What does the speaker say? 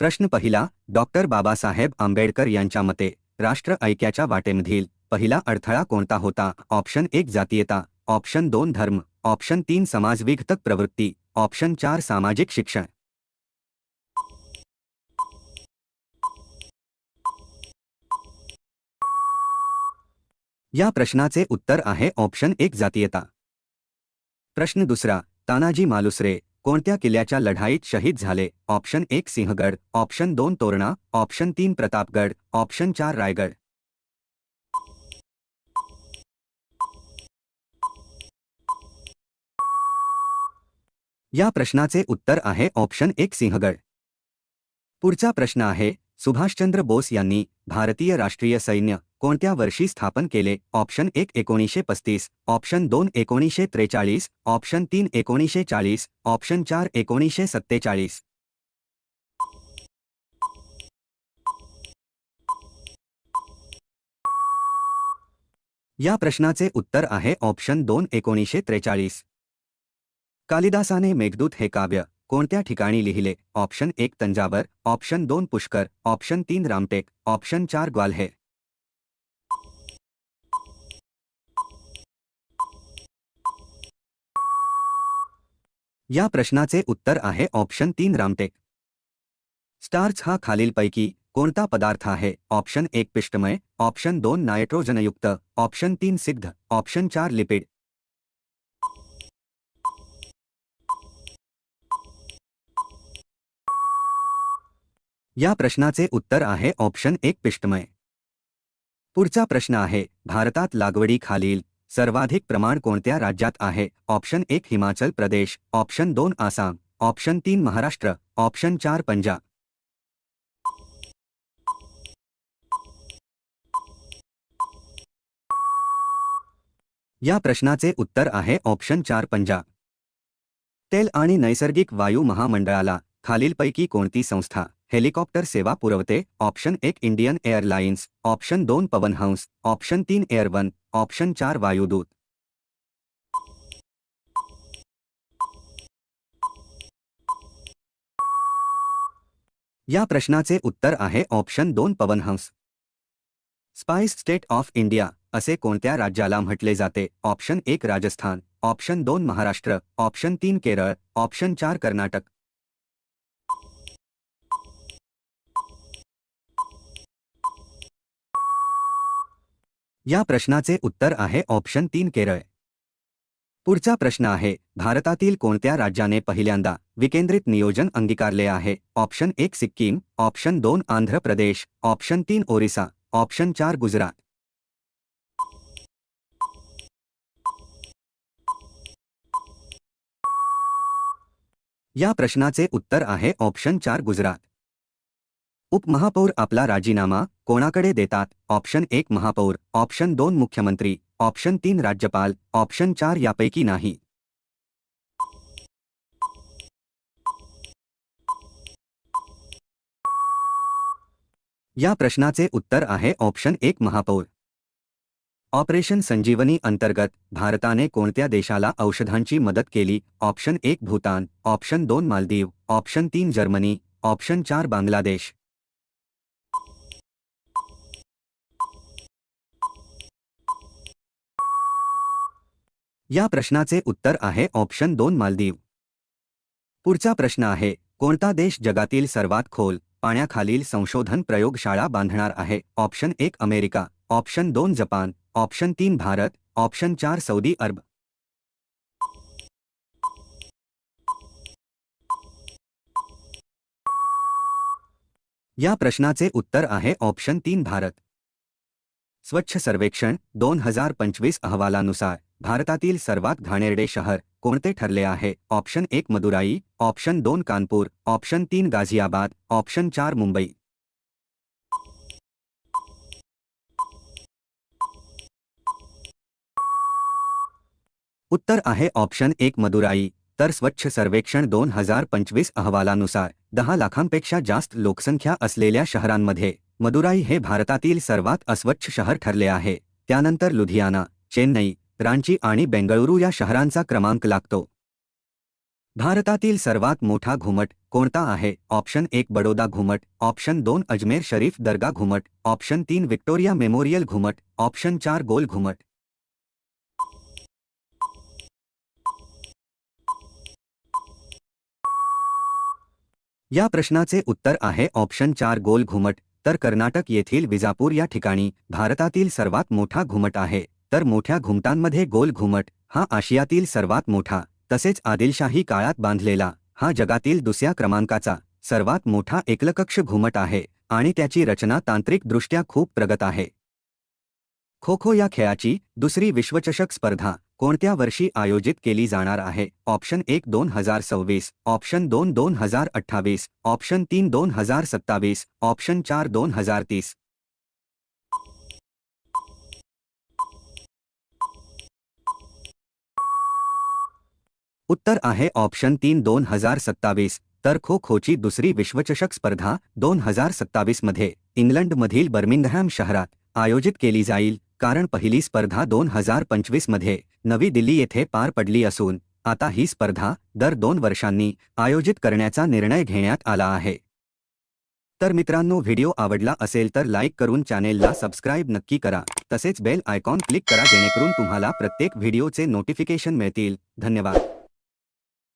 प्रश्न पहिला, डॉक्टर बाबासाहेब आंबेडकर यांच्या मते, राष्ट्र ऐक्याच्या वाटेमधील पहिला अडथळा कोणता होता? ऑप्शन एक, जातीयता. ऑप्शन दोन, धर्म. ऑप्शन तीन, समाजविघटक प्रवृत्ती. ऑप्शन चार, सामाजिक शिक्षण. या प्रश्नाचे उत्तर आहे ऑप्शन एक, जातीयता. प्रश्न दुसरा, तानाजी मालुसरे कोणत्या किल्ल्याच्या लढाईत शहीद झाले? ऑप्शन एक सिंहगड, ऑप्शन दोन तोरणा, ऑप्शन तीन प्रतापगड, ऑप्शन चार रायगड. या प्रश्नाचे उत्तर आहे ऑप्शन एक सिंहगड. पुढचा प्रश्न आहे सुभाषचंद्र बोस यांनी भारतीय राष्ट्रीय सैन्य कोणत्या वर्षी स्थापन केले? ऑप्शन एक एकोणीसशे पस्तीस ऑप्शन दोन एकोणीसशे त्रेचाळीस ऑप्शन तीन एकोणीसशे चाळीस ऑप्शन चार एकोणीसशे सत्तेचाळीस. या प्रश्नाचे उत्तर आहे ऑप्शन दोन एकोणीसशे त्रेचाळीस. कालिदासाने मेघदूत हे काव्य कोणत्या ठिकाणी लिहिले? ऑप्शन एक तंजावर ऑप्शन दोन पुष्कर ऑप्शन तीन रामटेक ऑप्शन चार ग्वाल्हेर या प्रश्नाचे उत्तर आहे ऑप्शन तीन रामटेक. स्टार्च हा खालीलपैकी कोणता पदार्थ आहे? ऑप्शन एक पिष्टमय, ऑप्शन दोन नायट्रोजनयुक्त, ऑप्शन तीन सिद्ध ऑप्शन चार लिपिड. या प्रश्नाचे उत्तर आहे ऑप्शन एक पिष्टमय. पुढचा प्रश्न आहे, भारतात लागवडी खालील सर्वाधिक प्रमाण कोणत्या राज्यात आहे? ऑप्शन एक हिमाचल प्रदेश ऑप्शन दोन आसाम ऑप्शन तीन महाराष्ट्र ऑप्शन चार पंजाब. या प्रश्नाचे उत्तर आहे ऑप्शन चार पंजाब. तेल आणि नैसर्गिक वायू महामंडळाला खालीलपैकी कोणती संस्था हेलिकॉप्टर सेवा पुरवते? ऑप्शन एक इंडियन एअरलाइन्स ऑप्शन दोन पवनहंस ऑप्शन तीन एअर वन ऑप्शन चार, वायुदूत। या प्रश्नाचे उत्तर आहे ऑप्शन दोन, Pawan Hans. Spice state of India असे कोणत्या राज्याला म्हटले जाते? ऑप्शन एक, राजस्थान। ऑप्शन दोन, महाराष्ट्र। ऑप्शन तीन, केरळ। ऑप्शन चार, कर्नाटक। या प्रश्नाचे उत्तर आहे ऑप्शन तीन केरळ. पुढचा प्रश्न आहे, भारतातील कोणत्या राज्याने पहिल्यांदा विकेंद्रित नियोजन अंगीकारले आहे? ऑप्शन एक सिक्कीम, ऑप्शन दोन आंध्र प्रदेश, ऑप्शन तीन ओरिसा, ऑप्शन चार गुजरात. या प्रश्नाचे उत्तर आहे ऑप्शन चार गुजरात. उपमहापौर आपला राजीनामा कोणाकडे देतात? ऑप्शन एक महापौर ऑप्शन दोन मुख्यमंत्री ऑप्शन तीन राज्यपाल ऑप्शन चार यापैकी नाही. या प्रश्नाचे उत्तर आहे ऑप्शन एक महापौर. ऑपरेशन संजीवनी अंतर्गत भारताने कोणत्या देशाला औषधांची मदत केली? ऑप्शन एक भूतान ऑप्शन दोन मालदीव ऑप्शन तीन जर्मनी ऑप्शन चार बांगलादेश. या प्रश्नाचे उत्तर आहे ऑप्शन दोन मालदीव. पुढचा प्रश्न आहे, कोणता देश जगातील सर्वात खोल, पाण्याखालील संशोधन प्रयोगशाळा बांधणार आहे? ऑप्शन एक अमेरिका, ऑप्शन दोन जपान, ऑप्शन तीन भारत, ऑप्शन चार सौदी अरब. या प्रश्नाचे उत्तर आहे ऑप्शन तीन भारत. स्वच्छ सर्वेक्षण दोन हज़ार पंचवीस अहवालानुसार. भारतातील सर्वात घाणेरडे शहर कोणते ठरले आहे? ऑप्शन एक मदुराई, ऑप्शन दोन कानपूर, ऑप्शन तीन गाझियाबाद, ऑप्शन चार मुंबई. उत्तर आहे ऑप्शन एक मदुराई, तर स्वच्छ सर्वेक्षण दोन हज़ार पंचवीस अहवालानुसार दहा लाखांपेक्षा जास्त लोकसंख्या असलेल्या शहरांमध्ये मदुराई हे भारतातील सर्वात अस्वच्छ शहर ठरले आहे. त्यानंतर लुधियाना, चेन्नई रांची आणि बेंगळुरू या शहरांचा क्रमांक लागतो. भारतातील सर्वात मोठा घुमट कोणता आहे? ऑप्शन एक बडोदा घुमट, ऑप्शन दोन अजमेर शरीफ दर्गा घुमट, ऑप्शन तीन विक्टोरिया मेमोरियल घुमट, ऑप्शन चार गोल घुमट. या प्रश्नाचे उत्तर आहे ऑप्शन चार गोल घुमट, तर कर्नाटक येथील विजापूर या ठिकाणी भारतातील सर्वात मोठा घुमट आहे. तर मोठ्या घुमटांमध्ये गोल घुमट, हा आशियातील सर्वात मोठा, तसेच आदिलशाही काळात बांधलेला, हा जगातील दुसऱ्या क्रमांकाचा, सर्वात मोठा एकलकक्ष घुमट आहे, आणि त्याची रचना तांत्रिकदृष्ट्या खूप प्रगत आहे. खो खो या खेळाची दुसरी विश्वचषक स्पर्धा, कोणत्या वर्षी आयोजित केली जाणार आहे? ऑप्शन एक दोन हज़ार सव्वीस, ऑप्शन दोन दोन हज़ार अठ्ठावीस, ऑप्शन तीन दोन हज़ार सत्तावीस, ऑप्शन चार दोन हज़ार तीस उत्तर आहे ऑप्शन तीन दोन हज़ार सत्तावीस, तर खो खोची दुसरी विश्वचषक स्पर्धा दोन हज़ार सत्तावीसमध्ये इंग्लंडमधील बर्मिंगहॅम शहरात, आयोजित केली जाईल, कारण पहिली स्पर्धा दोन हज़ार पंचवीस पंचवीसमध्ये नवी दिल्ली येथे पार पडली असून, आता ही स्पर्धा दर दोन वर्षांनी आयोजित करण्याचा निर्णय घेण्यात आला आहे. तर मित्रांनो, व्हिडिओ आवडला असेल तर लाईक करून चॅनेलला सबस्क्राईब नक्की करा, तसेच बेल आयकॉन क्लिक करा जेणेकरून तुम्हाला प्रत्येक व्हिडिओचे नोटिफिकेशन मिळतील. धन्यवाद.